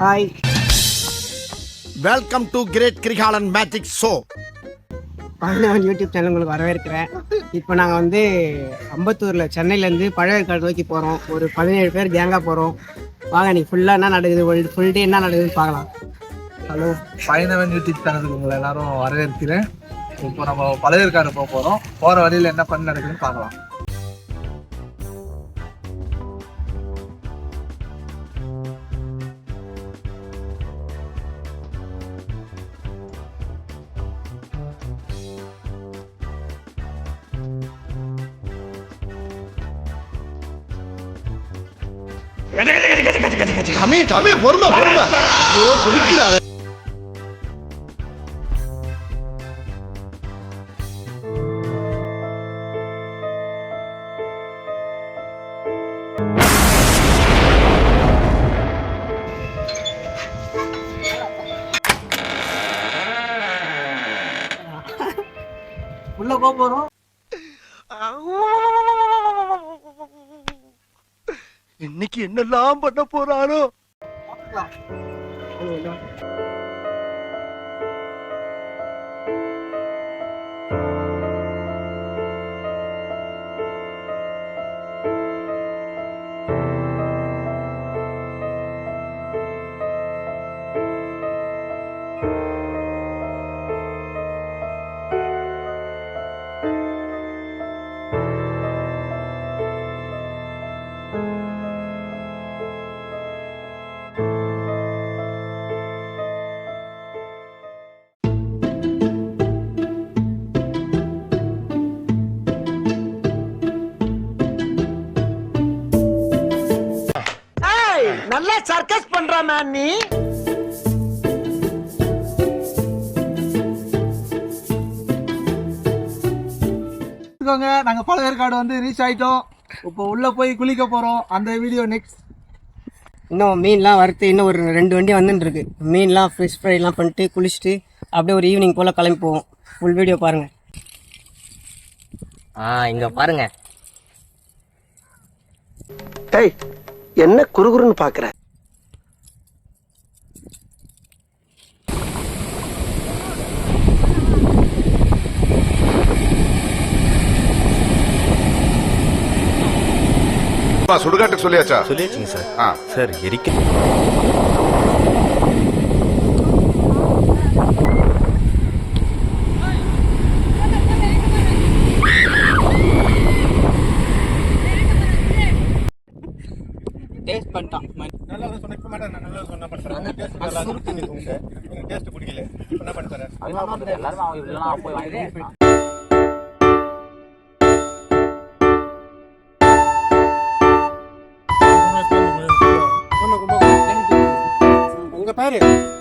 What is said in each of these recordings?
Hi welcome to great Kirikalan magic show பதினவன் YouTube channel உங்களுக்கு வரவேற்கிறேன். இப்போ நாங்கள் வந்து அம்பத்தூரில் சென்னையிலேருந்து பழையற்காடு நோக்கி போகிறோம் ஒரு பதினேழு பேர் கேங்காக போகிறோம் வாங்க நீ ஃபுல்லாக என்ன நடக்குது? ஃபுல் டே என்ன நடக்குதுன்னு பார்க்கலாம். ஹலோ பயணவன் யூடியூப் சேனலுக்கு உங்களை எல்லாரும் வரவேற்கிறேன். இப்போ நம்ம பழையற்காடு போக போகிறோம் போகிற வழியில் என்ன பண்ணி நடக்குதுன்னு பார்க்கலாம். தமிழ் தமிழ் பொறுமை. பொறுமை குதிக்கிறாரு. உள்ளே போக போகிறோம் இன்னைக்கு என்னெல்லாம் பண்ண போறாரோ நல்லா நீ இருக்கோங்க நாங்கள் பழையற்காடு வந்து ரீச் ஆயிட்டோம். இப்போ உள்ளே போய் குளிக்க போகிறோம் அந்த வீடியோ நெக்ஸ்ட் இன்னும் மீன்லாம் வறுத்து இன்னும் ஒரு ரெண்டு வண்டி வந்துட்டு இருக்கு மீன்லாம் ஃபிஷ் ஃப்ரைலாம் பண்ணிட்டு குளிச்சுட்டு அப்படியே ஒரு ஈவினிங் போல் கிளம்பி போவோம். ஃபுல் வீடியோ பாருங்கள் ஆ இங்க பாருங்க. ஏய் என்ன குறுகுறுன்னு பாக்குற? சுடுகாட்டுக்கு சொல்லியாச்சா? சொல்லியாச்சுங்க சார். ஆ. சார் எரிக்க டேஸ்ட் பண்ணிட்டான். எல்லாரும் அவங்க இதெல்லாம் போய் வாங்கி உங்க பேரு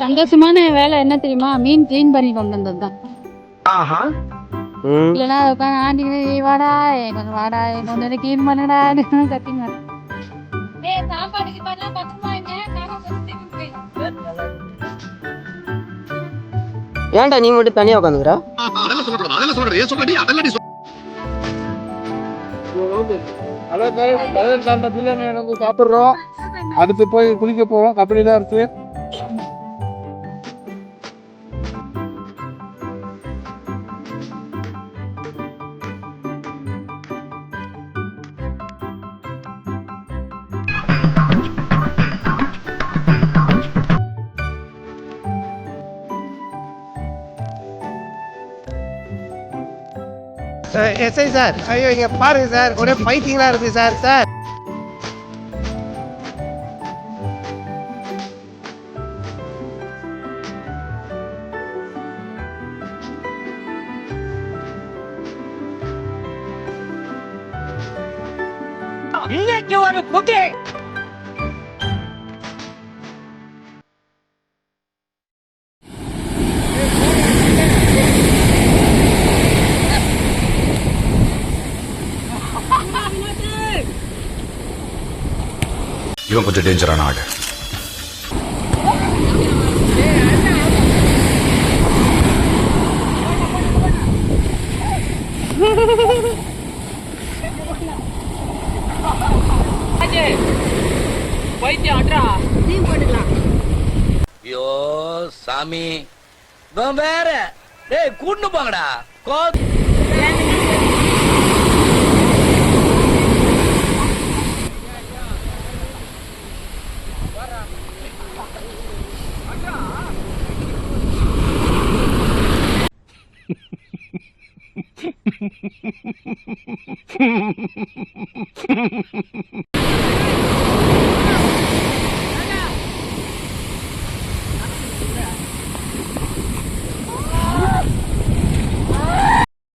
சந்தோஷமான வேலை என்ன தெரியுமா? மீன் க்ளீன் பண்ணி கொண்டு வந்தது தான் ஆஹா இல்லைன்னா உட்காந்து ஆண்டிக்கிட்டு "ஏய் வாடா கொஞ்சம் வாடா கொஞ்சம் வந்து க்ளீன் பண்ணுடா கத்திங்க ஏன்டா நீ மட்டும் தனியாக உட்காந்துக்கிறா சாப்பிட்றோம். அடுத்து போய் குளிக்க போகிறோம் கபடி தான் இருக்கு எஸ்ஐ சார். ஐயோ இங்கே பாருங்க சார். ஒரே பைத்தியங்களாக இருக்குது சார் சார். இன்னைக்கு ஒரு குட்டி இவன் கொஞ்சம் டேஞ்சரான ஆடு ஐயோ சாமி. வேற. டேய் கூட்டு போங்கடா. கோ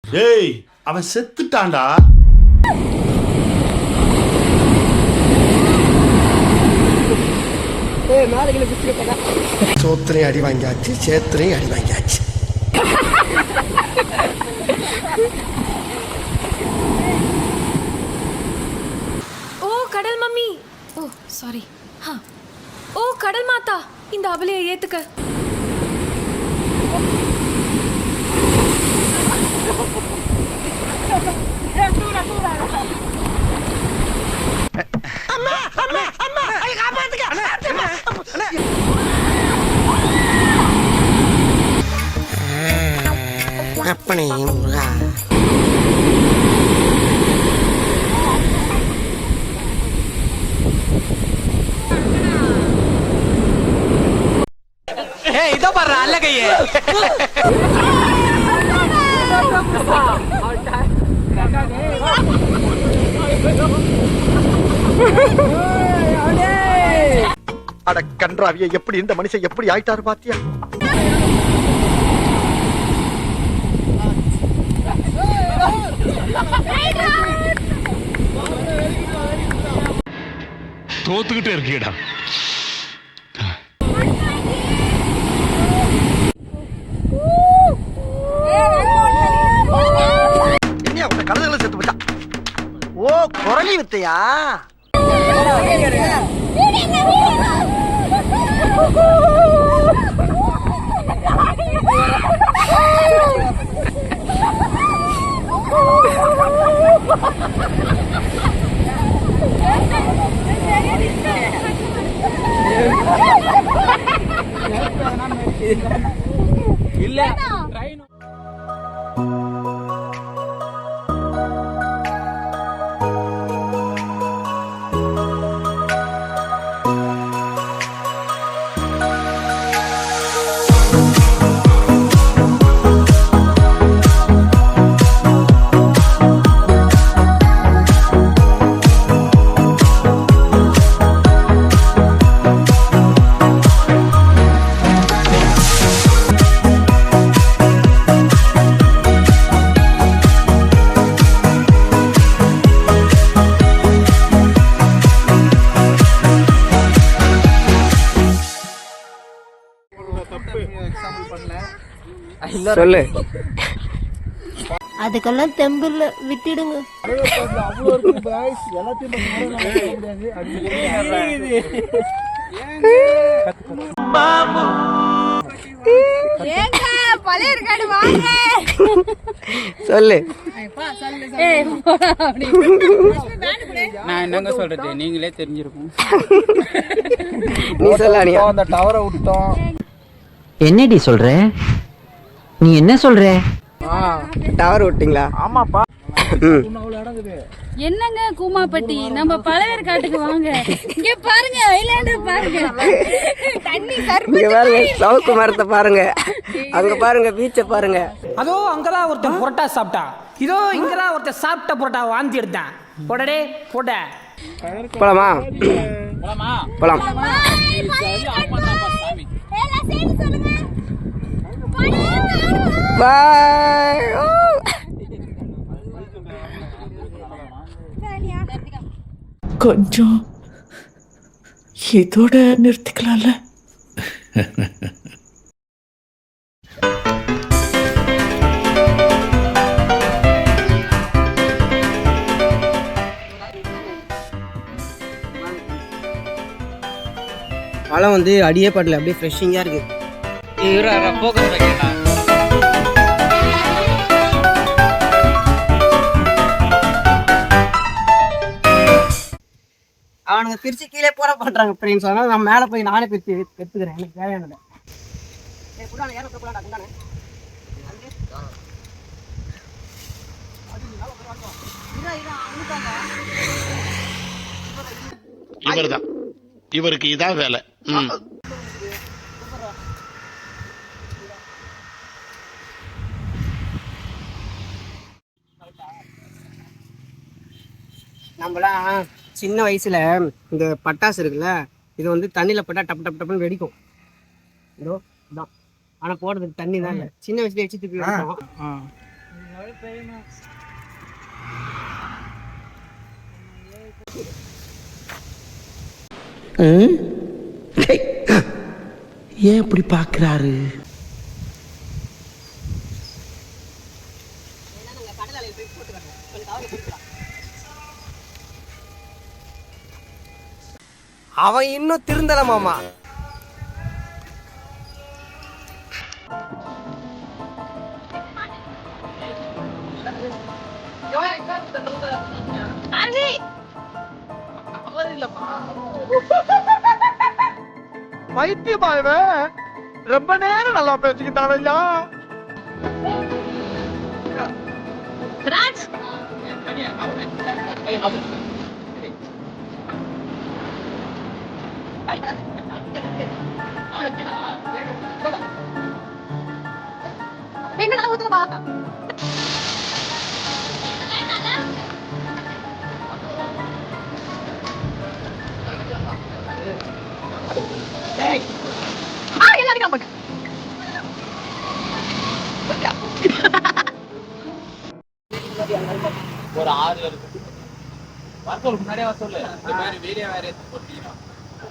டேய் அவன் செத்துட்டான்டா. சோத்திரையும் அடி வாங்கியாச்சு சேத்திரையும் அடி வாங்கியாச்சு. மம்மி ஓ சாரி ஹா. ஓ கடல் மாதா. இந்த அவலையை ஏத்துக்க. முருகா. ஏய் அல்ல கையே. அட கன்றாவிய எப்படி இந்த மனுஷன் எப்படி ஆயிட்டாரு பாத்தியா? தோத்துக்கிட்டே இருக்கீடா 呀。சொல்லு. அதுக்கெல்லாம் தெம்பில்ல விட்டுடுங்க. சொல்லு. நான் என்னங்க சொல்றது? நீங்களே தெரிஞ்சிருக்கும். நீ சொல்ல அந்த டவரை விட்டோம் என்னடி சொல்ற? நீ என்ன சொல்ற? டவர் விட்டீங்களா? ஆமாப்பா. என்னங்க கூமாப்பட்டி? நம்ம பழையர் காட்டுக்கு வாங்க. இங்க பாருங்க ஐலாண்டர் பாருங்க. தண்ணி இங்க பாருங்க சவுக்கு மரத்தை பாருங்க. அங்க பாருங்க பீச்சை பாருங்க. அதோ அங்கதான் ஒருத்தன் புரோட்டா சாப்பிட்டான் இதோ இங்கதான் ஒருத்தன் சாப்பிட்ட புரோட்டா வாந்தி எடுத்தான். போடடே போட. போலாமா. போலாம்? பாய் கொஞ்சம் இதோட நிறுத்திக்கலாம்ல? பழம் வந்து அடியே படல அப்படியே ஃப்ரெஷ்ஷிங்காக இருக்கு. அவனுங்க பிரிச்சு கீழே போட மாட்டாங்க ஃப்ரெண்ட்ஸ் அதனால நான் மேலே போய் நானே பிரிச்சு எடுத்துக்கிறேன் எனக்கு தேவையானதை. குடாண்ணே. இவர்தான். இவருக்கு இதான் வேலை. ம். நம்மலாம் சின்ன வயசுல இந்த பட்டாசு இருக்குல்ல இது வந்து தண்ணியில் பட்டா டப்பு டப்பு டப்புன்னு வெடிக்கும். இதோ இதான். ஆனால் போடுறதுக்கு தண்ணி தான் இல்லை. சின்ன வயசுல வச்சு தூக்கி வைப்போம் ஏன் இப்படி பாக்குறாரு? அவன் இன்னும் திருந்தல மாமா. பைத்தியமா இவன் ரொம்ப நேரம் நல்லா பேசிக்கிட்டான் ஐயா எங்க அட்டின்னு போடுமா ஆஞ்சி தான் ஃபர்ஸ்ட் காட்டுவோம் நீ எதனா எடுத்துக்கோ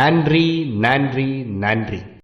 நன்றி நன்றி நன்றி